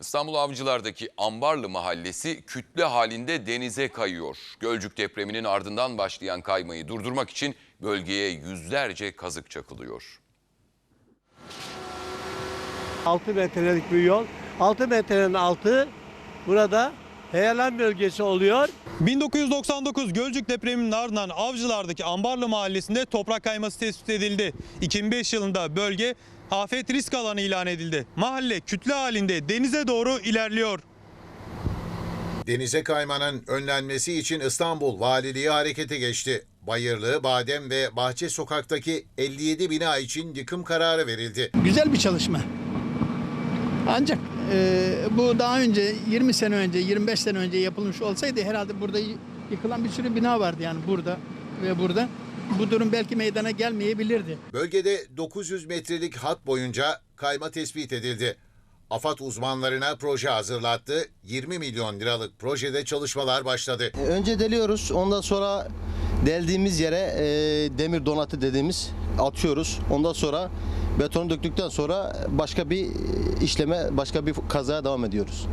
İstanbul Avcılar'daki Ambarlı Mahallesi kütle halinde denize kayıyor. Gölcük depreminin ardından başlayan kaymayı durdurmak için bölgeye yüzlerce kazık çakılıyor. 6 metrelik bir yol. 6 metrenin altı burada heyelan bölgesi oluyor. 1999 Gölcük depreminin ardından Avcılar'daki Ambarlı Mahallesi'nde toprak kayması tespit edildi. 2005 yılında bölge afet risk alanı ilan edildi. Mahalle kütle halinde denize doğru ilerliyor. Denize kaymanın önlenmesi için İstanbul Valiliği harekete geçti. Bayırlı, Badem ve Bahçe Sokak'taki 57 bina için yıkım kararı verildi. Güzel bir çalışma. Ancak e, bu daha önce 20 sene önce 25 sene önce yapılmış olsaydı herhalde burada yıkılan bir sürü bina vardı yani burada ve burada. Bu durum belki meydana gelmeyebilirdi. Bölgede 900 metrelik hat boyunca kayma tespit edildi. AFAD uzmanlarına proje hazırlattı. 20 milyon liralık projede çalışmalar başladı. Önce deliyoruz. Ondan sonra deldiğimiz yere e, demir donatı dediğimiz atıyoruz. Ondan sonra betonu döktükten sonra başka bir işleme, başka bir kazaya devam ediyoruz.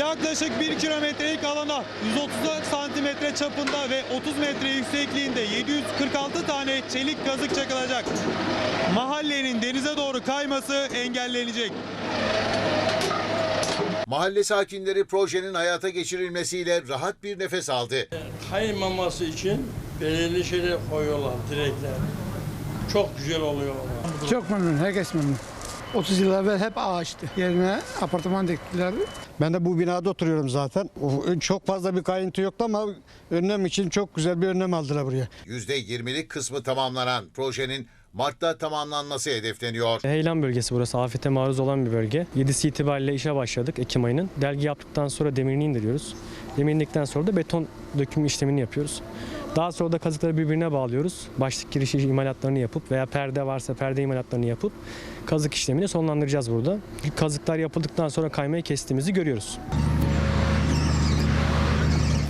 Yaklaşık 1 kilometrelik alana 134 santimetre çapında ve 30 metre yüksekliğinde 746 tane çelik kazık çakılacak. Mahallenin denize doğru kayması engellenecek. Mahalle sakinleri projenin hayata geçirilmesiyle rahat bir nefes aldı. kaymaması için belirli şeyler koyuyorlar direkler. Çok güzel oluyor onlar. Çok memnun, herkes memnun. 30 yıl evvel hep ağaçtı. Yerine apartman diktiler. Ben de bu binada oturuyorum zaten. Çok fazla bir kayıntı yoktu ama önlem için çok güzel bir önlem aldılar buraya. %20'lik kısmı tamamlanan projenin Mart'ta tamamlanması hedefleniyor. Heyelan bölgesi burası. Afete maruz olan bir bölge. 7'si itibariyle işe başladık Ekim ayının. Delgi yaptıktan sonra demirini indiriyoruz. İndikten sonra da beton döküm işlemini yapıyoruz. Daha sonra da kazıkları birbirine bağlıyoruz. Başlık girişi imalatlarını yapıp veya perde varsa perde imalatlarını yapıp kazık işlemini sonlandıracağız burada. Kazıklar yapıldıktan sonra kaymayı kestiğimizi görüyoruz.